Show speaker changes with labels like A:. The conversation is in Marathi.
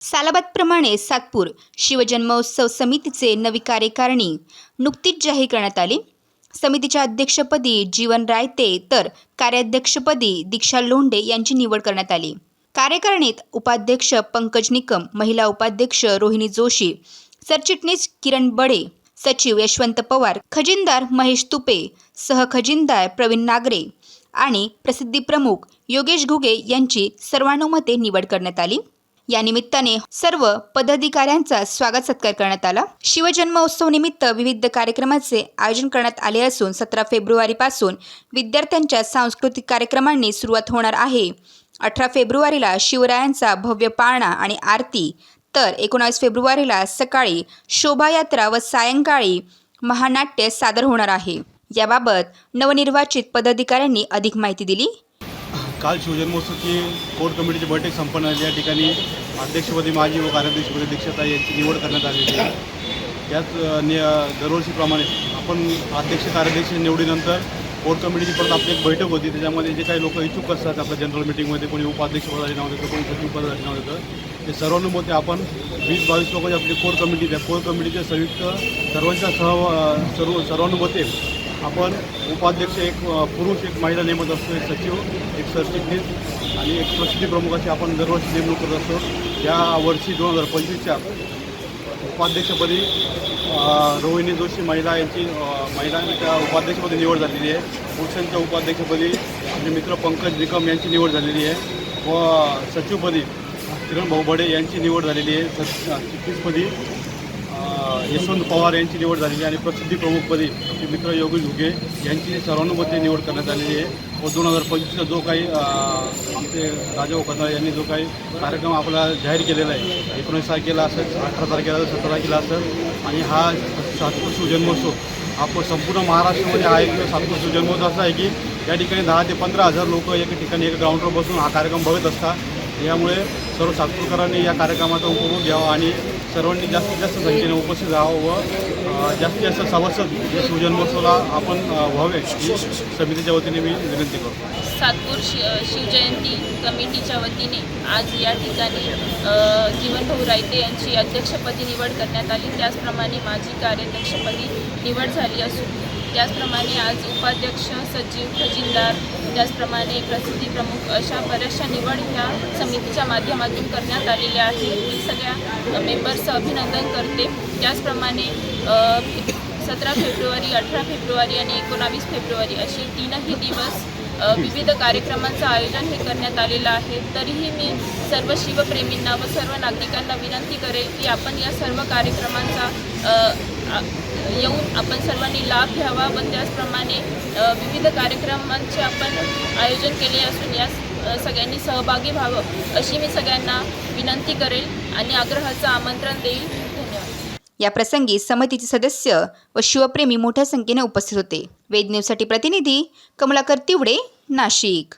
A: सालाबादप्रमाणे सातपूर शिवजन्मोत्सव समितीचे नवी कार्यकारिणी नुकतीच जाहीर करण्यात आली. समितीच्या अध्यक्षपदी जीवन रायते तर कार्याध्यक्षपदी दीक्षा लोंढे यांची निवड करण्यात आली. कार्यकारिणीत उपाध्यक्ष पंकज निकम महिला उपाध्यक्ष रोहिणी जोशी सरचिटणीस किरण बडे सचिव यशवंत पवार खजिनदार महेश तुपे सहखजिनदार प्रवीण नागरे आणि प्रसिद्धी प्रमुख योगेश घुगे यांची सर्वानुमते निवड करण्यात आली. या निमित्ताने सर्व पदाधिकाऱ्यांचा स्वागत सत्कार करण्यात आला. शिवजन्मोत्सव निमित्त विविध कार्यक्रमाचे आयोजन करण्यात आले असून सतरा फेब्रुवारीपासून विद्यार्थ्यांच्या सांस्कृतिक कार्यक्रमांनी सुरुवात होणार आहे. अठरा फेब्रुवारीला शिवरायांचा भव्य पाळणा आणि आरती तर एकोणावीस फेब्रुवारीला सकाळी शोभायात्रा व सायंकाळी महानाट्य सादर होणार आहे. याबाबत नवनिर्वाचित पदाधिकाऱ्यांनी अधिक माहिती दिली.
B: काल शिवजन्मोत्सवची कोर कमिटीची बैठक संपन्न झाली. या ठिकाणी अध्यक्षपदी माजी व कार्याध्यक्षपदी दीक्षता यांची निवड करण्यात आलेली आहे. त्याच नि दरवर्षीप्रमाणे आपण अध्यक्ष कार्याध्यक्ष निवडीनंतर कोर कमिटीची परत आपली एक बैठक होती त्याच्यामध्ये जे काही लोक इच्छुक असतात आपल्या जनरल मिटिंगमध्ये कोणी उपाध्यक्षपदाची नाव देतं कोणी सचिवपदाची नाव देतं ते सर्वानुमते आपण वीस बावीस लोकांची आपली कोर कमिटी त्या कोर कमिटीच्या संयुक्त सर्वांच्या सह सर्व सर्वानुमते आपण उपाध्यक्ष एक पुरुष एक महिला नेमत असतो एक सचिव एक सरचिटणीस आणि एक प्रसिद्धी प्रमुखाची आपण दरवर्षी नेमणूक करत असतो. या वर्षी दोन हजार पंचवीसच्या उपाध्यक्षपदी रोहिणी जोशी महिला यांची महिलांच्या उपाध्यक्षपदी निवड झालेली आहे. पुरुषांच्या उपाध्यक्षपदी आपले मित्र पंकज निकम यांची निवड झालेली आहे. व सचिवपदी किरण भाऊ बडे यांची निवड झालेली आहे. सच यशवंत पवार यांची निवड झालेली आहे. आणि प्रसिद्धी प्रमुखपदी आपले मित्र योगेश घुगे यांची सर्वानुमते निवड करण्यात आलेली आहे. व दोन हजार पंचवीसचा जो काही आमचे राजा कथा यांनी जो काही कार्यक्रम आपला जाहीर केलेला आहे एकोणीस तारखेला असेल अठरा तारखेला असेल सतरा तारखेला असेल आणि हा सातपूर जन्मोत्सव आपण संपूर्ण महाराष्ट्रामध्ये हा एक सातपुरुष जन्मोत्सव असा आहे की या ठिकाणी दहा ते पंधरा हजार लोक एका ठिकाणी एका ग्राउंडवर बसून हा कार्यक्रम बघत असतात. यामुळे सर्व सातपूरकरांनी या कार्यक्रमाचा उपभोग घ्यावा आणि सर्वांनी जास्तीत जास्त संख्येने उपस्थित राहावं व जास्तीत जास्त सभासद या शिवजन्मोत्सवाला आपण व्हावे ही समितीच्या वतीने मी विनंती करतो.
C: सातपूर शि शिवजयंती कमिटीच्या वतीने आज या ठिकाणी जीवनभाऊ रायते यांची अध्यक्षपदी निवड करण्यात आली. त्याचप्रमाणे माझी कार्याध्यक्षपदी निवड झाली असून त्याचप्रमाणे आज उपाध्यक्ष सचिव खजिनदार त्याचप्रमाणे प्रसिद्धी प्रमुख अशा बऱ्याचशा निवड ह्या समितीच्या माध्यमातून करण्यात आलेल्या आहेत. मी सगळ्या मेंबर्सचं अभिनंदन करते. त्याचप्रमाणे सतरा फेब्रुवारी अठरा फेब्रुवारी आणि एकोणावीस फेब्रुवारी अशी तीनही दिवस विविध कार्यक्रमांचं आयोजन हे करण्यात आलेलं आहे. तरीही मी सर्व शिवप्रेमींना व सर्व नागरिकांना विनंती करेल की आपण या सर्व कार्यक्रमांचा येऊन आपण सर्वांनी लाभ घ्यावा. व त्याचप्रमाणे विविध कार्यक्रमांचे आपण आयोजन केले असून या सगळ्यांनी सहभागी व्हावं अशी मी सगळ्यांना विनंती करेल आणि आग्रहाचं आमंत्रण देईल. धन्यवाद.
A: या प्रसंगी समितीचे सदस्य व शिवप्रेमी मोठ्या संख्येने उपस्थित होते. वेद न्यूजसाठी प्रतिनिधी कमलाकर तिवडे नाशिक.